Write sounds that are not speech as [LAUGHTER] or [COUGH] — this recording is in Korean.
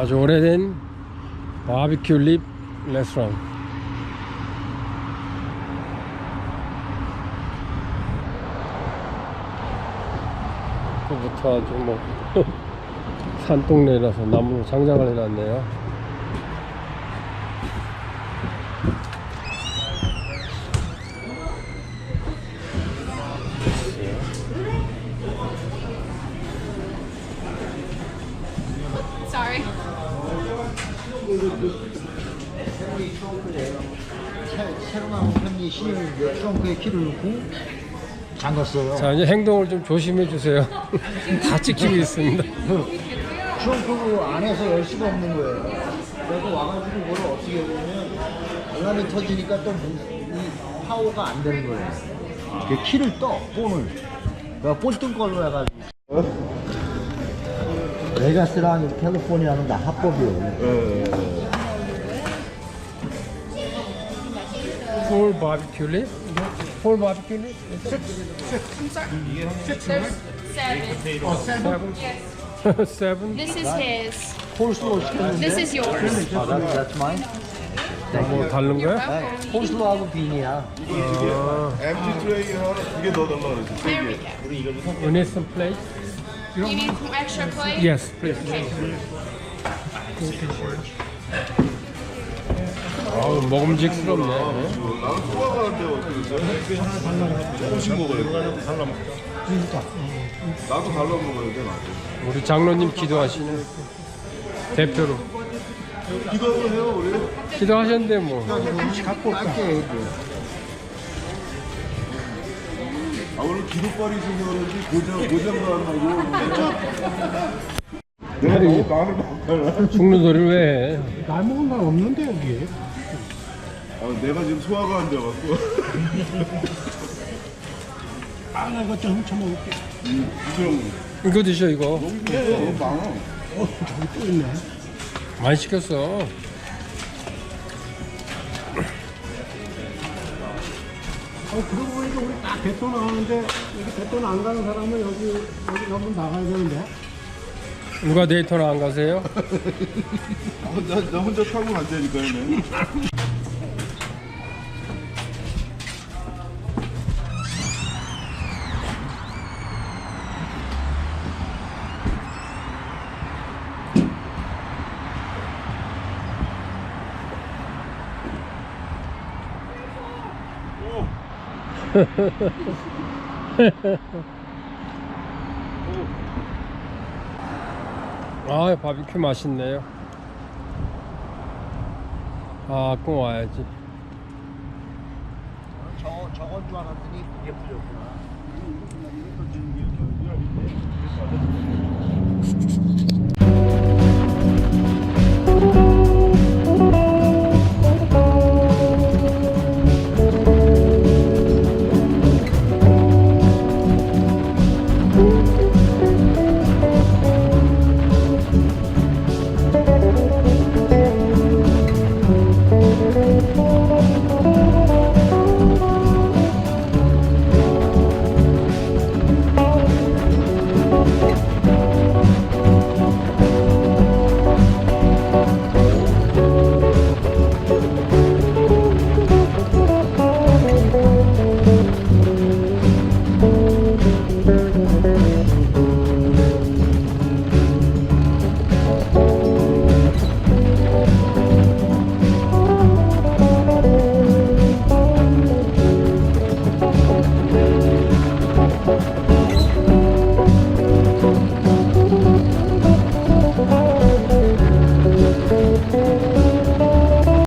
아주 오래된 바비큐 립 레스토랑. 그부터 아주 뭐 [LAUGHS] 산동네라서 나무로 장작을 해놨네요. Sorry. 새- 새로 나온 편리 실 트렁크에 키를 넣고 잠갔어요. 자 이제 행동을 좀 조심해 주세요. 다 찍히고 있습니다. 트렁크 안에서 열 수가 없는 거예요. 그래서 와가지고 뭐를 어떻게 보면 알람이 터지니까 또 이 파워가 안 되는 거예요. 그 키를 떠, 본을. 그러니까 본뜬 걸로 해가지고. 베가스랑 캘리포니아는 다 합법이에요. 폴 바비큐 립? 폴 바비큐 립? I'm sorry. There's seven. 세븐? 세븐? This is his. 콜슬로 시켰는데. This is yours. 아, that's, that's mine. 뭐 다른 거야? 네, 콜슬로하고 빈이야. MT 트레이 하나 두개 더 달라 그랬어. There we go. You need some plate? You need some extra plate? Yes, please. 아우 먹음직스럽네. 나는 소화가는데 어떻게 됐어요? 조금씩 먹어야 돼. 달라 먹자. 나도 달라 먹어야 돼. 나도. 우리 장로님 기도하시네. 대표로. 기도를 해요 우리. 기도하셨는데 뭐. 갖고 올게 아 오늘 기도빨이 있어서 그런지 고장 고장도 안 나고. 내가 너무 마음을 막 달라. 죽는 소리를 왜 해? 날 먹은 날 없는데 여기 아, 내가 지금 소화가 안 돼갖고. [LAUGHS] 아 나 이거 좀 훔쳐 먹을게 이정 이거 드셔 이거. 너무 많아. 어 저기 또 있네 많이 시켰어. 어 그러고 보니까 우리 딱 배터 나가는데 여기 배터는 안 가는 사람은 여기 여기 한번 나가야 되는데 누가 데이터나 안 가세요? [LAUGHS] 어, 나, 나 혼자 타고 간다니까요. 아 바비큐 맛있네요. 아, 꼭 와야지. 저, 저건 줄 알았더니 그게 풀렸구나.